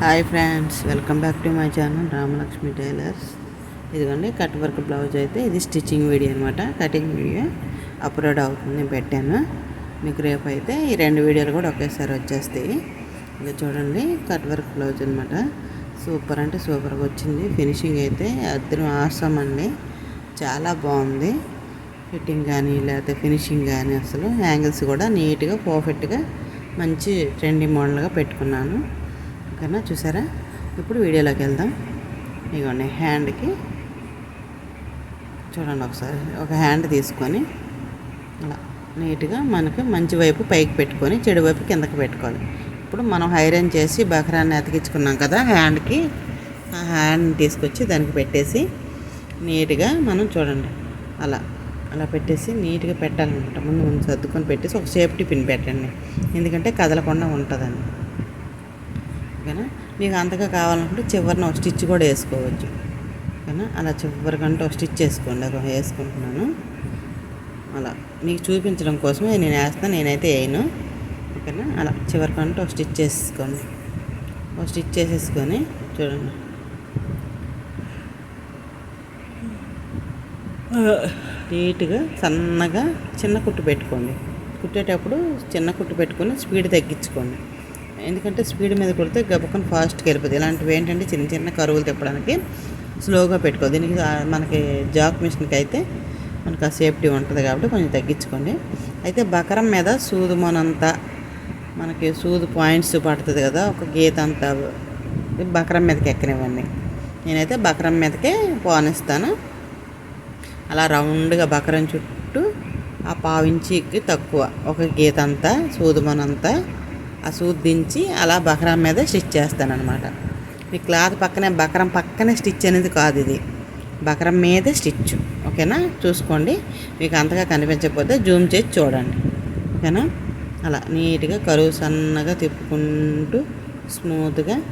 Hi friends welcome back to my channel Ramalakshmi tailors. ఇదిగోండి cut work blouse అయితే ఇది stitching video అనమాట cutting video upload అవుతుంది నేను పెట్టాను. మీకు రేపు అయితే ఈ రెండు వీడియోలు కూడా ఒకేసారి వచ్చేస్తాయి. ఇది చూడండి కట్ వర్క్ బ్లౌజ్ అనమాట సూపర్ అంటే సూపర్గా వచ్చింది. ఫినిషింగ్ అయితే అద్దరం ఆసం అండి. చాలా బాగుంది. ఫిట్టింగ్ కానీ లేకపోతే ఫినిషింగ్ కానీ అసలు యాంగిల్స్ కూడా నీట్గా పర్ఫెక్ట్గా మంచి ట్రెండింగ్ మోడల్గా పెట్టుకున్నాను. ఓకేనా చూసారా? ఇప్పుడు వీడియోలోకి వెళ్దాం. ఇదిగోండి హ్యాండ్కి చూడండి ఒకసారి. ఒక హ్యాండ్ తీసుకొని అలా నీట్గా మనకి మంచి వైపు పైకి పెట్టుకొని చెడు వైపు కిందకి పెట్టుకోవాలి. ఇప్పుడు మనం హైరన్ చేసి బకరాన్ని అతికించుకున్నాం కదా హ్యాండ్కి. ఆ హ్యాండ్ని తీసుకొచ్చి దానికి పెట్టేసి నీట్గా మనం చూడండి. అలా అలా పెట్టేసి నీట్గా పెట్టాలన్నమాట. ముందు ముందు సర్దుకొని పెట్టేసి ఒక సేఫ్టీ పిన్ పెట్టండి. ఎందుకంటే కదలకుండా ఉంటుందండి. ఓకేనా? మీకు అంతగా కావాలనుకుంటే చివరిన ఒక స్టిచ్ కూడా వేసుకోవచ్చు. ఓకేనా? అలా చివరికంటే ఒక స్టిచ్ వేసుకోండి. ఒక వేసుకుంటున్నాను. అలా. మీకు చూపించడం కోసమే నేను వేస్తాను. నేనైతే వేయను. ఓకేనా? అలా. చివరికంటే ఒక స్టిచ్ వేసుకోండి. ఒక స్టిచ్ చేసేసుకొని చూడండి. నీట్గా సన్నగా చిన్న కుట్టు పెట్టుకోండి. కుట్టేటప్పుడు చిన్న కుట్టు పెట్టుకొని స్పీడ్ తగ్గించుకోండి. ఎందుకంటే స్పీడ్ మీద కొడితే గబక్కన ఫాస్ట్కి వెళ్ళిపోతుంది ఇలాంటివి ఏంటంటే చిన్న చిన్న కరువులు తిప్పడానికి స్లోగా పెట్టుకో దీనికి మనకి జాక్ మిషన్కి అయితే మనకు ఆ సేఫ్టీ ఉంటుంది కాబట్టి కొంచెం తగ్గించుకోండి. అయితే బకరం మీద సూదు మొనంతా మనకి సూదు పాయింట్స్ పడుతుంది కదా ఒక గీత అంతా బకరం మీదకి ఎక్కనివ్వండి. నేనైతే బకరం మీదకే పోనిస్తాను. అలా రౌండ్గా బకరం చుట్టూ ఆ పావించికి తక్కువ ఒక గీత అంతా సూదుమనంతా ఆ సూది దించి అలా బకరం మీద స్టిచ్ చేస్తానన్నమాట. మీ క్లాత్ పక్కనే బకరం పక్కనే స్టిచ్ అనేది కాదు ఇది. బకరం మీదే స్టిచ్. ఓకేనా? చూసుకోండి. మీకు అంతగా కనిపించకపోతే జూమ్ చేసి చూడండి. ఓకేనా? అలా నీట్గా కరువు సన్నగా తిప్పుకుంటూ స్మూత్గా.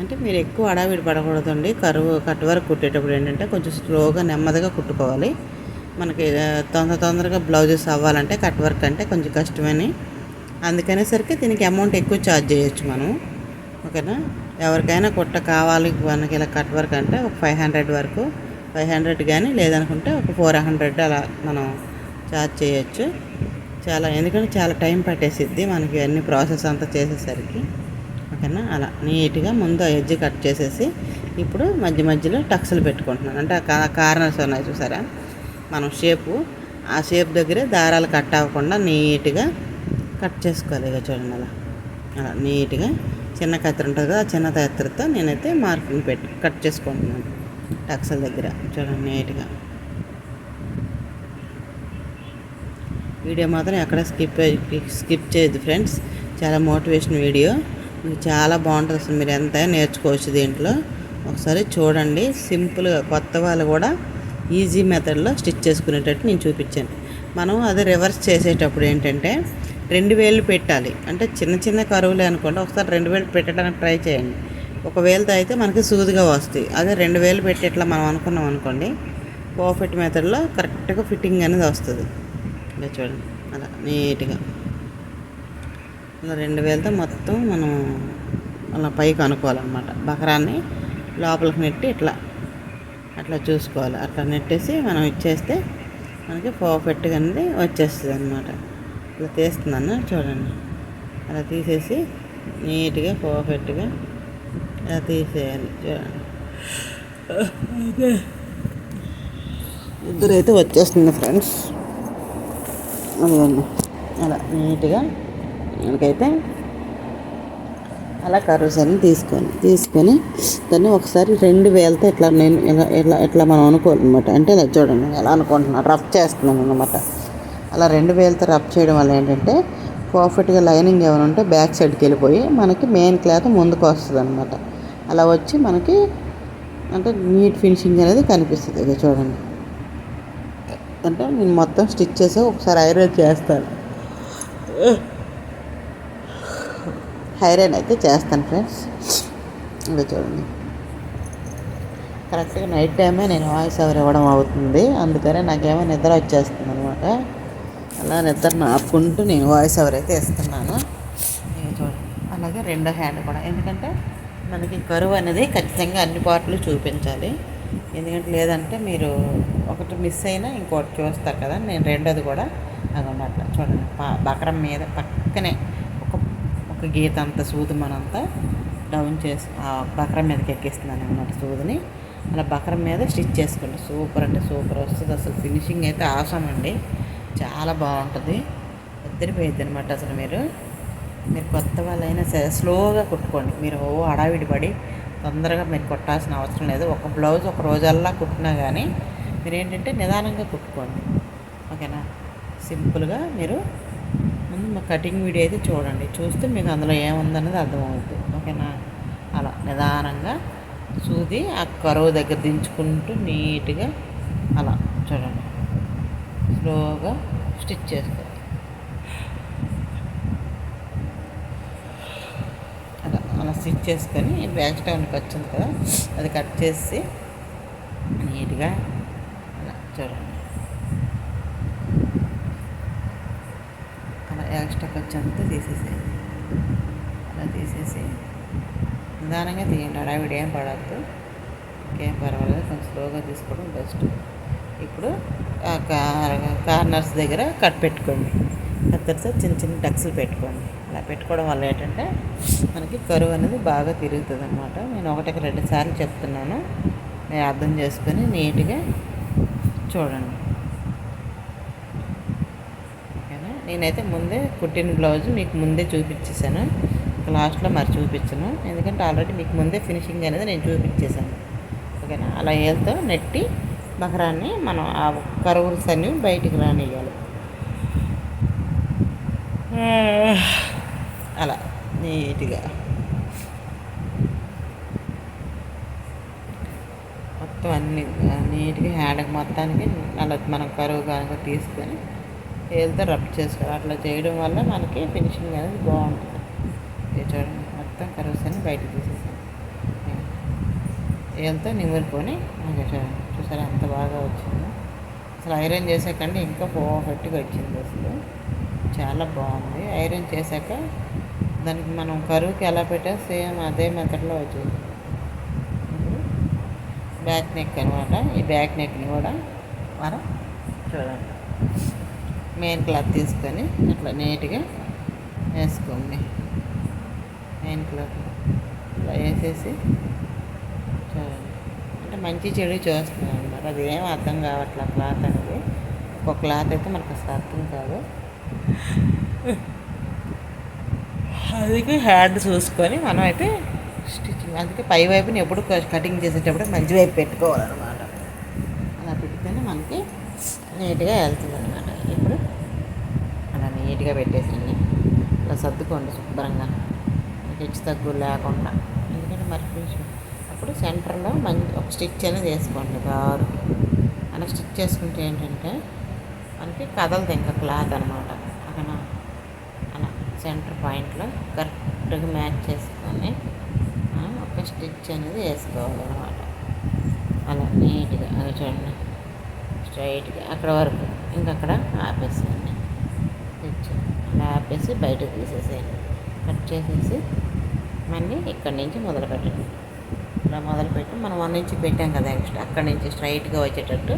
అంటే మీరు ఎక్కువ అడావిడి పడకూడదండి. కరువు కట్ వరకు కుట్టేటప్పుడు ఏంటంటే కొంచెం స్లోగా నెమ్మదిగా కుట్టుకోవాలి. మనకి తొందర తొందరగా బ్లౌజెస్ అవ్వాలంటే కట్ వర్క్ అంటే కొంచెం కష్టమని అందుకనేసరికి దీనికి అమౌంట్ ఎక్కువ ఛార్జ్ చేయొచ్చు మనం. ఓకేనా? ఎవరికైనా కుట్ట కావాలి మనకి ఇలా కట్ వర్క్ అంటే ఒక ఫైవ్ హండ్రెడ్ వరకు. ఫైవ్ హండ్రెడ్ కానీ లేదనుకుంటే ఒక ఫోర్ హండ్రెడ్ అలా మనం ఛార్జ్ చేయొచ్చు. చాలా ఎందుకంటే చాలా టైం పట్టేసిద్ది మనకి అన్ని ప్రాసెస్ అంతా చేసేసరికి. ఓకేనా? అలా నీట్గా ముందు ఎడ్జ్ కట్ చేసేసి ఇప్పుడు మధ్య మధ్యలో టక్స్లు పెట్టుకుంటున్నాను. అంటే ఆ కార్నర్స్ ఉన్నాయి చూసారా? మనం షేపు ఆ షేప్ దగ్గరే దారాలు కట్ అవ్వకుండా నీట్గా కట్ చేసుకోవాలి ఇక చూడండి అలా. అలా నీట్గా చిన్న కత్తిరి ఉంటుంది కదా ఆ చిన్న కత్తిరితో నేనైతే మార్కింగ్ పెట్టి కట్ చేసుకుంటున్నాను. టక్సల్ దగ్గర చూడండి నీట్గా. వీడియో మాత్రం ఎక్కడ స్కిప్ స్కిప్ చేయదు ఫ్రెండ్స్. చాలా మోటివేషన్ వీడియో. మీకు చాలా బాగుంటుంది అసలు. మీరు ఎంత నేర్చుకోవచ్చు దీంట్లో. ఒకసారి చూడండి. సింపుల్గా కొత్త వాళ్ళు కూడా ఈజీ మెథడ్లో స్టిచ్ చేసుకునేటట్టు నేను చూపించాను. మనం అది రివర్స్ చేసేటప్పుడు ఏంటంటే రెండు వేలు పెట్టాలి. అంటే చిన్న చిన్న కరువులే అనుకోండి ఒకసారి రెండు వేలు పెట్టడానికి ట్రై చేయండి. ఒక వేలతో అయితే మనకి సూదిగా వస్తాయి. అదే రెండు వేలు పెట్టి ఇట్లా మనం అనుకున్నాం అనుకోండి పర్ఫెక్ట్ మెథడ్లో కరెక్ట్గా ఫిట్టింగ్ అనేది వస్తుంది. ఇలా చూడండి. అలా నీట్గా. అలా రెండు వేలతో మొత్తం మనం అలా పైకి అనుకోవాలన్నమాట. బకరాన్ని లోపలికి నెట్టి ఇట్లా అట్లా చూసుకోవాలి. అట్లా నెట్టేసి మనం ఇచ్చేస్తే మనకి పర్ఫెక్ట్గా అనేది వచ్చేస్తుంది అనమాట ఇట్లా తీస్తున్నాను చూడండి. అలా తీసేసి నీట్గా పర్ఫెక్ట్గా ఇలా తీసేయాలి చూడండి. ఇద్దరైతే వచ్చేస్తుంది ఫ్రెండ్స్. అదిగోండి. అలా నీట్గా మనకైతే అలా కర్వ్స్ అన్ని తీసుకొని తీసుకొని దాన్ని ఒకసారి రెండు వేలతో ఇట్లా నేను ఇలా ఇట్లా ఇట్లా మనం అనుకోవాలన్నమాట. అంటే ఇలా చూడండి ఎలా అనుకుంటున్నాను రఫ్ చేస్తున్నాను అనమాట అలా రెండు వేలతో రఫ్ చేయడం వల్ల ఏంటంటే పర్ఫెక్ట్గా లైనింగ్ ఏమైనా ఉంటే బ్యాక్ సైడ్కి వెళ్ళిపోయి మనకి మెయిన్ క్లాత్ ముందుకు వస్తుంది అనమాట అలా వచ్చి మనకి అంటే నీట్ ఫినిషింగ్ అనేది కనిపిస్తుంది. ఇక చూడండి. అంటే నేను మొత్తం స్టిచ్ చేసి ఒకసారి ఐరన్ చేస్తాను. ఐరన్ అయితే చేస్తాను ఫ్రెండ్స్. ఇంకా చూడండి. కరెక్ట్గా నైట్ టైమే నేను వాయిస్ ఓవర్ ఇవ్వడం అవుతుంది. అందుకనే నాకేమో నిద్ర వచ్చేస్తుంది అనమాట అలా నిద్రను ఆపుకుంటూ నేను వాయిస్ ఓవర్ అయితే ఇస్తున్నాను చూడండి. అలాగే రెండో హ్యాండ్ కూడా. ఎందుకంటే మనకి కరువు అనేది ఖచ్చితంగా అన్ని పాటలు చూపించాలి. ఎందుకంటే లేదంటే మీరు ఒకటి మిస్ అయినా ఇంకోటి చూస్తారు కదా నేను రెండోది కూడా అది చూడండి బకరం మీద పక్కనే ఒక ఒక గీత అంత సూది మనంతా డౌన్ చేసి ఆ బకరం మీదకి ఎక్కిస్తున్నాను అనమాట సూదిని. అలా బకరం మీద స్టిచ్ చేసుకోండి. సూపర్ అంటే సూపర్ వస్తుంది. అసలు ఫినిషింగ్ అయితే ఆసం అండి. చాలా బాగుంటుంది. ఇద్దరిపోయిద్ది అనమాట అసలు మీరు. మీరు కొత్త వాళ్ళైనా సరే స్లోగా కుట్టుకోండి. మీరు ఓ హడావిడి పడి తొందరగా మీరు కుట్టాల్సిన అవసరం లేదు. ఒక బ్లౌజ్ ఒక రోజల్లా కుట్టినా కానీ మీరు ఏంటంటే నిదానంగా కుట్టుకోండి. ఓకేనా? సింపుల్గా మీరు ముందు మా కటింగ్ వీడియో అయితే చూడండి. చూస్తే మీకు అందులో ఏముందనేది అర్థమవుతుంది ఓకేనా? అలా నిదానంగా సూది ఆ కరువు దగ్గర దించుకుంటూ నీట్గా అలా చూడండి. స్లోగా స్టిచ్ చేసుకోవాలి. అలా అలా స్టిచ్ చేసుకొని బ్యాక్ స్టౌన్కి వచ్చింది కదా అది కట్ చేసి నీట్గా అలా చూడండి. అలా ఎక్స్ట్రా వచ్చేంత తీసేసేయండి. అలా తీసేసి నిదానంగా తీయండి. హడావిడి ఏం పడద్దు. ఇంకేం పర్వాలేదు. కొంచెం స్లోగా తీసుకోవడం బెస్ట్. ఇప్పుడు కార్నర్స్ దగ్గర కట్ పెట్టుకోండి. కత్తెరతో చిన్న చిన్న టక్స్లు పెట్టుకోండి. అలా పెట్టుకోవడం వల్ల ఏంటంటే మనకి కరువు అనేది బాగా తిరుగుతుంది అనమాట నేను ఒకటికి రెండు సార్లు చెప్తున్నాను. మీరు అర్థం చేసుకొని నీట్గా చూడండి. ఓకేనా? నేనైతే ముందే కుట్టిన బ్లౌజ్ మీకు ముందే చూపించేసాను లాస్ట్లో మరి చూపించను. ఎందుకంటే ఆల్రెడీ మీకు ముందే ఫినిషింగ్ అనేది నేను చూపించేసాను ఓకేనా? అలా ఏళ్ళతో నెట్టి బకరాన్ని మనం ఆ కరువులు సన్ని బయటికి రానియాలి అలా నీట్గా. మొత్తం అన్ని నీట్గా హ్యాండ్కి మొత్తానికి అలా మనం కరువు కనుక తీసుకొని వేలతో రబ్ చేసుకోవాలి. అట్లా చేయడం వల్ల మనకి ఫినిషింగ్ అనేది బాగుంటుంది. చూడండి మొత్తం కరువుస్ అన్ని బయటకు తీసేసాను ఏళ్ళతో నిమురుకొని చూడండి. చూసారా ఎంత బాగా వచ్చిందో. అసలు ఐరన్ చేసాకండి ఇంకా పర్ఫెక్ట్గా వచ్చింది అసలు. చాలా బాగుంది. ఐరన్ చేశాక దానికి మనం కరువుకి ఎలా పెట్టా సేమ్ అదే మెథడ్లో వచ్చింది. బ్యాక్ నెక్ అనమాట ఈ బ్యాక్ నెక్ని కూడా మనం చూడండి మెయిన్ క్లాత్ తీసుకొని ఇట్లా నీట్గా వేసుకోండి. మెయిన్ క్లాత్ ఇలా వేసేసి చూడండి. అంటే మంచి చెడు చూస్తున్నాను అనమాట అది ఏం అర్థం కావట్లే క్లాత్ అనేది. ఒక క్లాత్ అయితే మనకు అసలు అర్థం కాదు. అందుకే హ్యాండ్ చూసుకొని మనం అయితే స్టిచ్చింగ్. అందుకే పై వైపుని ఎప్పుడు కటింగ్ చేసేటప్పుడు మంచి వైపు పెట్టుకోవాలన్నమాట. అలా పెడితేనే మనకి నీట్గా వెళ్తుంది అనమాట ఇప్పుడు అలా నీట్గా పెట్టేసండి అలా సర్దుకోండి శుభ్రంగా. హెచ్చు తగ్గు లేకుండా. ఎందుకంటే మరి కొంచెం సెంటర్లో మంచి ఒక స్టిచ్ అనేది వేసుకోండి బారు అలా స్టిచ్ చేసుకుంటే ఏంటంటే మనకి కదలదు ఇంకా క్లాత్ అనమాట అక్కడ అలా సెంటర్ పాయింట్లో కరెక్ట్గా మ్యాచ్ చేసుకొని ఒక స్టిచ్ అనేది వేసుకోవాలి అనమాట అలా నీట్గా అది చూడండి. స్ట్రైట్గా అక్కడ వరకు ఇంకక్కడ ఆపేసేయండి. స్టిచ్ అలా ఆపేసి బయటకు తీసేసేయండి. కట్ చేసేసి మళ్ళీ ఇక్కడి నుంచి మొదలు పెట్టండి ఇలా మొదలుపెట్టి మనం వన్ ఇంచ్ పెట్టాం కదా ఎక్స్ట్రా అక్కడి నుంచి స్ట్రైట్గా వచ్చేటట్టు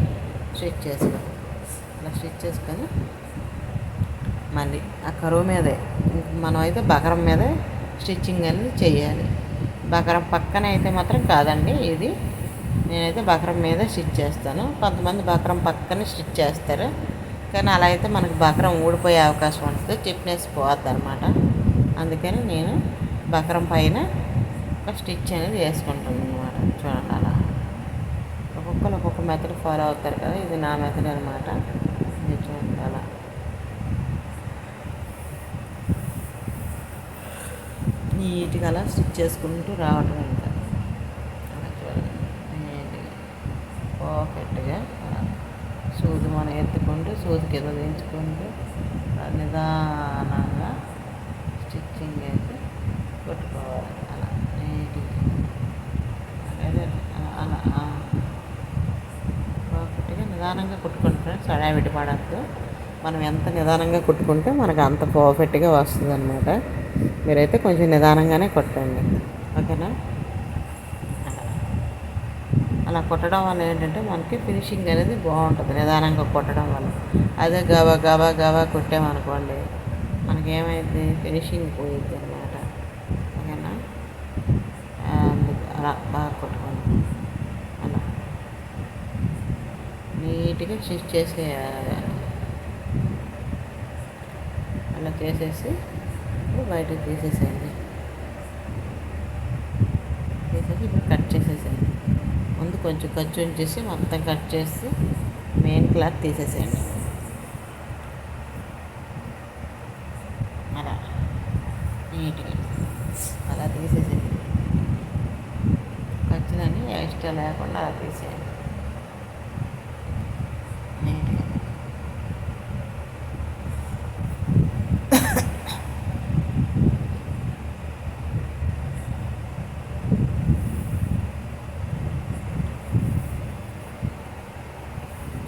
స్టిచ్ చేసుకో. అలా స్టిచ్ చేసుకొని మళ్ళీ ఆ కరువు మీదే మనం అయితే బకరం మీదే స్టిచ్చింగ్ అనేది చేయాలి. బకరం పక్కన అయితే మాత్రం కాదండి ఇది నేనైతే బకరం మీద స్టిచ్ చేస్తాను. కొంతమంది బకరం పక్కనే స్టిచ్ చేస్తారు. కానీ అలా అయితే మనకు బకరం ఊడిపోయే అవకాశం ఉంటుంది. చిప్నెస్ పోద్ది అనమాట అందుకని నేను బకరం పైన ఒక స్టిచ్ అనేది వేసుకుంటాం అనమాట చూడండి అలా. ఒక్కొక్కరు ఒక్కొక్క మెథడ్ ఫాలో అవుతారు కదా ఇది నా మెథడ్ అనమాట ఇది చూడండి అలా. నీట్గా అలా స్టిచ్ చేసుకుంటూ రావడం ఇంకా అలా చూడండి. నీట్గా. పర్ఫెక్ట్గా సూది మనం ఎత్తుకుంటూ సూది కింద దించుకుంటూ నిదానంగా స్టిచ్చింగ్ అయితే కొట్టుకోవాలి అలా నీట్గా అదే అలా ఆ. పర్ఫెక్ట్గా నిదానంగా కుట్టుకోండి ఫ్రెండ్స్ హడావిడి పడద్దు మనం ఎంత నిదానంగా కుట్టుకుంటే మనకు అంత పర్ఫెక్ట్గా వస్తుంది అనమాట మీరైతే కొంచెం నిదానంగానే కొట్టండి. ఓకేనా? అలా కొట్టడం వల్ల ఏంటంటే మనకి ఫినిషింగ్ అనేది బాగుంటుంది నిదానంగా కొట్టడం వల్ల. అదే గబా గబా గబా కొట్టామనుకోండి మనకి ఏమైంది ఫినిషింగ్ పోయింది అనమాట ఓకేనా? అలా బాగా కొట్టుకోండి అలా నీట్గా స్టిచ్ చేసేయాలి. అలా చేసేసి బయటకు తీసేసేయండి. తీసేసి ఇప్పుడు కట్ చేసేసేయండి. ముందు కొంచెం ఖర్చు ఉంచేసి మొత్తం కట్ చేసి మెయిన్ క్లాత్ తీసేసేయండి. అలా. నీట్గా. అలా తీసేసేయండి. ఖర్చులని ఎక్స్ట్రా లేకుండా అలా తీసేయండి నీట్గా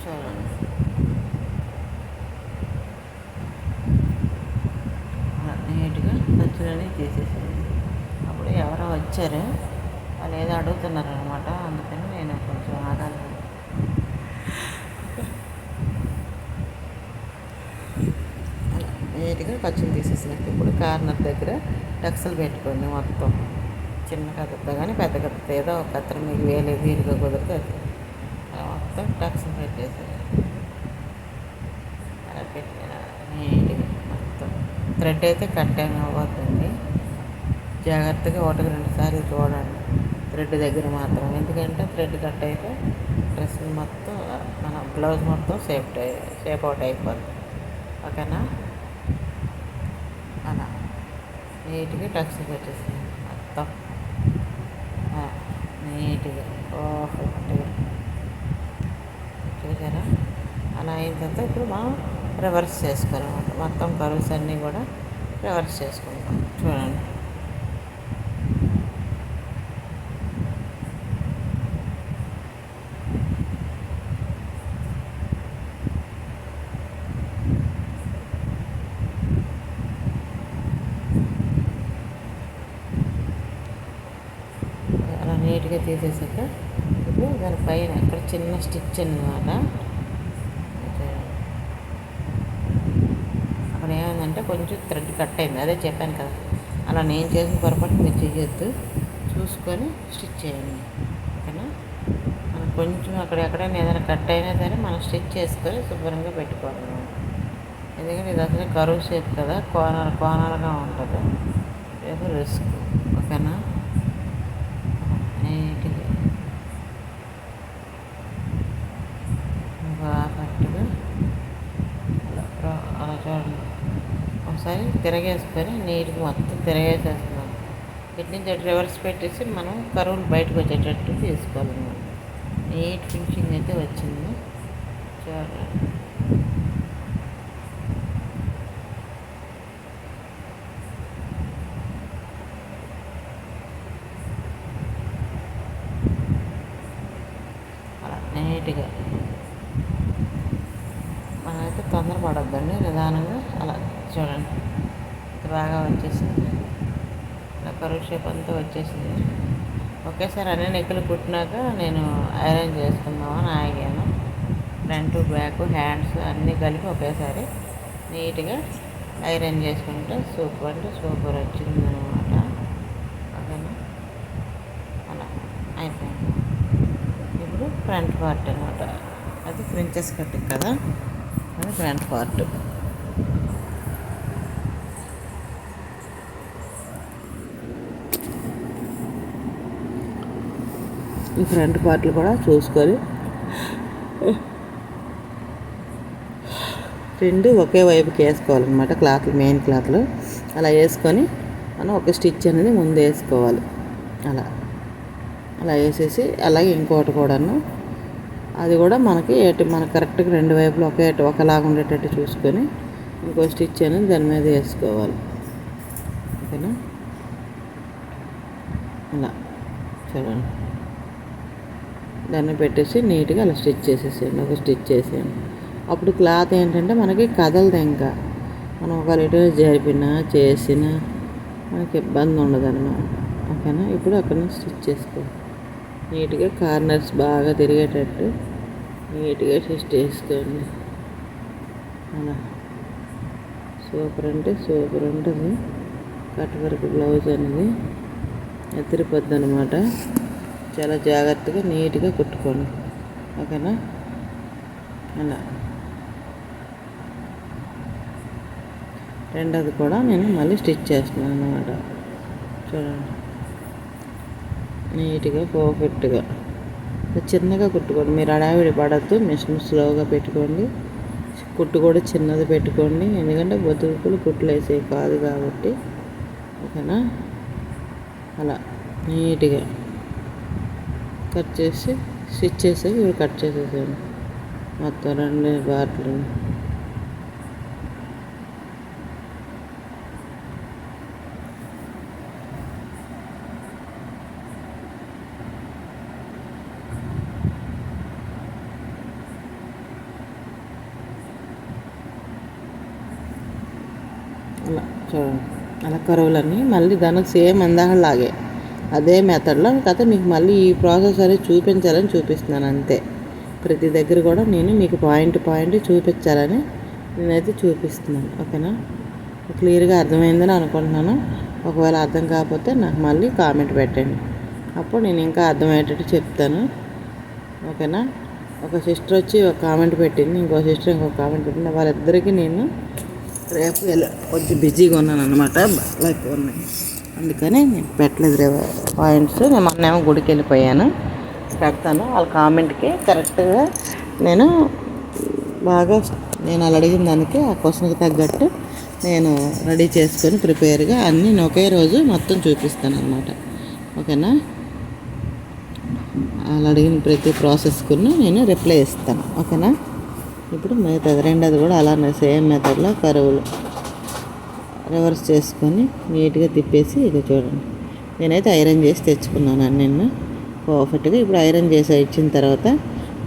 చూడండి అలా నీట్గా ఖర్చులన్నీ తీసేసేయండి అప్పుడు ఎవరో వచ్చారు వాళ్ళు ఏదో అడుగుతున్నారు అనమాట అందుకని నేను కొంచెం ఆగాలి అలా నీట్గా ఖర్చులు తీసేసినట్టు ఇప్పుడు కార్నర్ దగ్గర టక్స్లు పెట్టుకోండి మొత్తం. చిన్న కథ కానీ పెద్ద కథతో ఏదో ఒక కత్తర మీకు వేలే వీలుగా కుదిరితే అది. అలా మొత్తం టక్స్లు పెట్టేసారు అలా పెట్టిన నీట్గా మొత్తం. థ్రెడ్ అయితే కట్ అయిన అవ్వద్దండి. జాగ్రత్తగా ఒకటికి రెండుసార్లు చూడండి. థ్రెడ్ దగ్గర మాత్రం ఎందుకంటే థ్రెడ్ కట్ అయితే డ్రెస్ మొత్తం మన బ్లౌజ్ మొత్తం సేఫ్ అవుట్ అయిపోద్ది. ఓకేనా అలా నీట్గా టక్స్ పెట్టేసాను మొత్తం. నీట్గా. పర్ఫెక్ట్గా చూసారా? అలా అయిన తర్వాత ఇప్పుడు మనం రివర్స్ చేసుకోవాలన్నమాట. మొత్తం కర్వ్స్ అన్నీ కూడా రివర్స్ చేసుకుంటాం చూడండి అలా నీట్గా తీసేసాక ఇప్పుడు దాని పైన ఇక్కడ చిన్న స్టిచ్ అన్నమాట. అక్కడ ఏమైందంటే కొంచెం థ్రెడ్ కట్ అయింది. అదే చెప్పాను కదా. అలా నేను చేసిన పొరపాటు మీరు చేయొద్దు. చూసుకొని స్టిచ్ చేయండి. ఓకేనా? మనం కొంచెం అక్కడ ఎక్కడైనా ఏదైనా కట్ అయినా సరే మనం స్టిచ్ చేసుకొని శుభ్రంగా పెట్టుకోవాలి ఎందుకంటే ఇది అసలు కరువు షేప్ కదా. కోనలు కోనలుగా ఉంటుంది. రేపు రిస్క్ ఓకేనా నీట్గా పర్ఫెక్ట్గా అలా రా- అలా చూడండి ఒకసారి తిరగేసుకొని నీట్గా మొత్తం తిరగేసేస్తున్నాం. ఇటు నుంచి అటు రివర్స్ పెట్టేసి మనం కరువులు బయటకు వచ్చేటట్టు తీసుకోవాలి నీట్ ఫినిషింగ్ అయితే వచ్చింది. చూడండి అలా నీట్గా మనమైతే తొందరపడొద్దండి నిదానంగా అలా చూడండి ఇది బాగా వచ్చేసింది ఇలా కరువు షేప్ అంతా వచ్చేసింది ఒకేసారి అన్ని నెక్కులు కుట్టినాక నేను ఐరన్ చేసుకుందామని ఆగాను. ఫ్రంట్ బ్యాక్ హ్యాండ్స్ అన్నీ కలిపి ఒకేసారి నీట్గా ఐరన్ చేసుకుంటే సూపర్ అంటే సూపర్ వచ్చింది అనమాట ఓకేనా అలా అయిపోయింది. ఇప్పుడు ఫ్రంట్ పార్ట్ అనమాట అది ప్రిన్సెస్ కట్ కదా? అది ఫ్రంట్ పార్ట్ ఈ ఫ్రంట్ పార్ట్లు కూడా చూసుకొని. రెండు ఒకే వైపుకి వేసుకోవాలన్నమాట క్లాత్లు మెయిన్ క్లాత్లు. అలా వేసుకొని మనం ఒక స్టిచ్ అనేది ముందు వేసుకోవాలి. అలా. అలా వేసేసి అలాగే ఇంకోటి కూడాను. అది కూడా మనకి ఎటు మన కరెక్ట్గా రెండు వైపులు ఒకే ఒకలాగా ఉండేటట్టు చూసుకొని ఇంకో స్టిచ్ అనేది దాని మీద వేసుకోవాలి. ఓకేనా? అలా. చూడండి. దాన్ని పెట్టేసి నీట్గా అలా స్టిచ్ చేసేసాను ఒక స్టిచ్ చేసాను అప్పుడు క్లాత్ ఏంటంటే మనకి కదలదు ఇంకా. మనం ఒక ఇటు జరిపినా చేసినా మనకి ఇబ్బంది ఉండదు అనమాట ఓకేనా? ఇప్పుడు అక్కడ నుంచి స్టిచ్ చేసుకో నీట్గా కార్నర్స్ బాగా తిరిగేటట్టు నీట్గా స్టిచ్ చేసుకోండి. అలా. సూపర్ అంటే సూపర్ ఉంటుంది. కట్ వర్క్ బ్లౌజ్ అనేది ఎత్తిరిపోద్ది అనమాట చాలా జాగ్రత్తగా నీట్గా కుట్టుకోండి. ఓకేనా? అలా. రెండోది కూడా నేను మళ్ళీ స్టిచ్ చేస్తున్నాను అనమాట చూడండి. నీట్గా పర్ఫెక్ట్గా. చిన్నగా కుట్టుకోండి. మీరు అడావిడి పడద్దు మిషన్ స్లోగా పెట్టుకోండి. కుట్టు కూడా చిన్నది పెట్టుకోండి. ఎందుకంటే బతుకులు కుట్లు వేసేవి కాదు కాబట్టి. ఓకేనా? అలా. నీట్గా. కట్ చేసి స్టిచ్ చేసి ఇవి కట్ చేసేసాను మొత్తం రెండు బాట్లు. అలా చూడండి. అలా కరువులన్నీ మళ్ళీ దానికి సేమ్ అందాకలాగే అదే మెథడ్లో కథ మీకు మళ్ళీ ఈ ప్రాసెస్ అనేది చూపించాలని చూపిస్తున్నాను అంతే. ప్రతి దగ్గర కూడా నేను మీకు పాయింట్ పాయింట్ చూపించాలని నేనైతే చూపిస్తున్నాను. ఓకేనా? క్లియర్గా అర్థమైందని అనుకుంటున్నాను. ఒకవేళ అర్థం కాకపోతే నాకు మళ్ళీ కామెంట్ పెట్టండి. అప్పుడు నేను ఇంకా అర్థమయ్యేటట్టు చెప్తాను. ఓకేనా? ఒక సిస్టర్ వచ్చి ఒక కామెంట్ పెట్టింది. ఇంకో సిస్టర్ ఇంకో కామెంట్ పెట్టింది. వాళ్ళిద్దరికీ నేను రేపు కొంచెం బిజీగా ఉన్నాను అనమాట లైక్ ఉన్నాయి. అందుకని నేను పెట్టలేదు రే పాయింట్స్. నేను మొన్నేమో గుడికి వెళ్ళిపోయాను. పెడతాను. వాళ్ళ కామెంట్కి కరెక్ట్గా నేను బాగా నేను అలా అడిగిన దానికి ఆ క్వశ్చన్కి తగ్గట్టు నేను రెడీ చేసుకొని ప్రిపేర్గా అన్నీ నేను ఒకే రోజు మొత్తం చూపిస్తాను అనమాట ఓకేనా? వాళ్ళు అడిగిన ప్రతి ప్రాసెస్కు నేను రిప్లై ఇస్తాను. ఓకేనా? ఇప్పుడు మిగతాది రెండోది కూడా అలానే సేమ్ మెథడ్లో కరువులు. రివర్స్ చేసుకొని నీట్గా తిప్పేసి ఇది చూడండి. నేనైతే ఐరన్ చేసి తెచ్చుకున్నాను నిన్న. పర్ఫెక్ట్గా ఇప్పుడు ఐరన్ చేసి ఇచ్చిన తర్వాత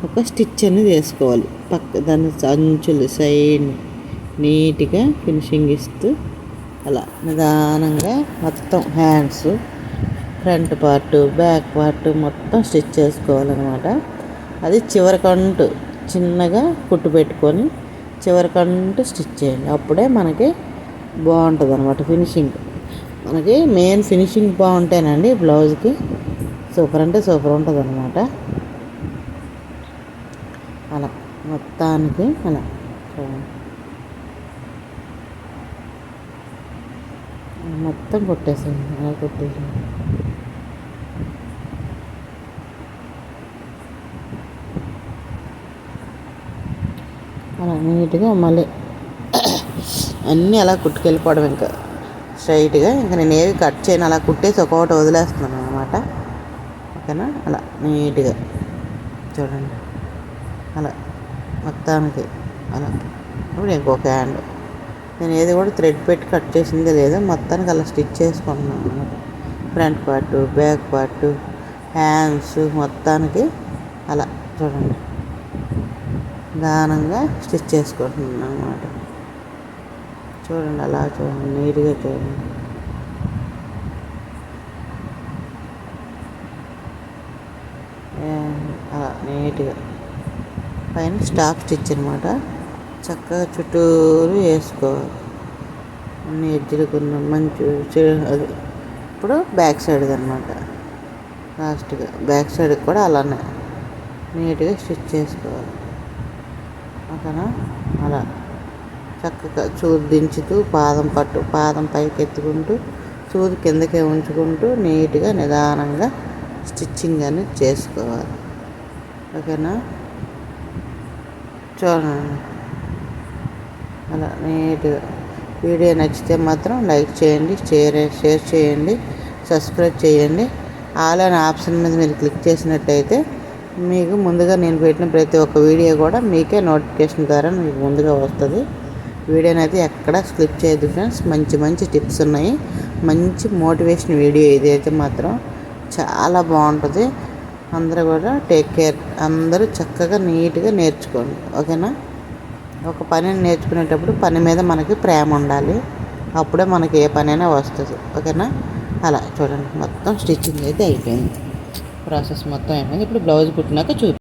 ఒక స్టిచ్ అనేది వేసుకోవాలి. పక్క దాని అంచులు సైడ్ నీట్గా ఫినిషింగ్ ఇస్తూ అలా నిదానంగా మొత్తం hands front part back part మొత్తం స్టిచ్ చేసుకోవాలన్నమాట. అది చివరికంటూ చిన్నగా కుట్టు పెట్టుకొని చివరికంటూ స్టిచ్ చేయండి. అప్పుడే మనకి బాగుంటుంది అనమాట ఫినిషింగ్. మనకి మెయిన్ ఫినిషింగ్ బాగుంటేనండి బ్లౌజ్కి సూపర్ అంటే సూపర్ ఉంటుంది అనమాట అలా మొత్తానికి అలా. మొత్తం కొట్టేసాను అలా కొట్టేసాను అలా నీట్గా మళ్ళీ అన్నీ అలా కుట్టుకెళ్ళిపోవడం ఇంకా స్ట్రైట్గా. ఇంకా నేను ఏవి కట్ చేయను అలా కుట్టేసి ఒక్కొక్కటి వదిలేస్తున్నాను అనమాట ఓకేనా? అలా నీట్గా. చూడండి. అలా మొత్తానికి అలా. ఇప్పుడు ఇంకొక హ్యాండ్. నేను ఏది కూడా థ్రెడ్ పెట్టి కట్ చేసిందే లేదు. మొత్తానికి అలా స్టిచ్ చేసుకుంటున్నాను అనమాట front part back part hands మొత్తానికి అలా. చూడండి. దానంగా స్టిచ్ చేసుకుంటున్నాను అనమాట చూడండి అలా చూడండి నీట్గా చూడండి. అలా నీట్గా. పైన స్టాక్ స్టిచ్ అనమాట చక్కగా చుట్టూరు వేసుకోవాలి అన్ని ఎడ్జులు మంచి అది. ఇప్పుడు బ్యాక్ సైడ్ అనమాట లాస్ట్గా బ్యాక్ సైడ్ కూడా అలానే. నీట్గా స్టిచ్ చేసుకోవాలి. ఓకేనా? అలా. చక్కగా చూది దించుతూ పాదం పట్టు పాదం పైకి ఎత్తుకుంటూ చూది కిందకే ఉంచుకుంటూ నీట్గా నిదానంగా స్టిచ్చింగ్ అనేది చేసుకోవాలి. ఓకేనా? చూడండి. అలా నీట్గా. వీడియో నచ్చితే మాత్రం లైక్ చేయండి షేర్ షేర్ చేయండి సబ్స్క్రైబ్ చేయండి. ఆల్ అనే ఆప్షన్ మీద మీరు క్లిక్ చేసినట్టయితే మీకు ముందుగా నేను పెట్టిన ప్రతి ఒక్క వీడియో కూడా మీకే నోటిఫికేషన్ ద్వారా మీకు ముందుగా వస్తుంది. వీడియోని అయితే ఎక్కడ స్క్లిప్ చేయదు ఫ్రెండ్స్. మంచి మంచి టిప్స్ ఉన్నాయి. మంచి మోటివేషన్ వీడియో ఇది అయితే మాత్రం చాలా బాగుంటుంది. అందరూ కూడా టేక్ కేర్ అందరూ చక్కగా నీట్గా నేర్చుకోండి. ఓకేనా? ఒక పనిని నేర్చుకునేటప్పుడు పని మీద మనకి ప్రేమ ఉండాలి. అప్పుడే మనకి ఏ పనైనా వస్తుంది. ఓకేనా? అలా చూడండి. మొత్తం స్టిచ్చింగ్ అయితే అయిపోయింది. ప్రాసెస్ మొత్తం అయిపోయింది. ఇప్పుడు బ్లౌజ్ కుట్టినాక చూ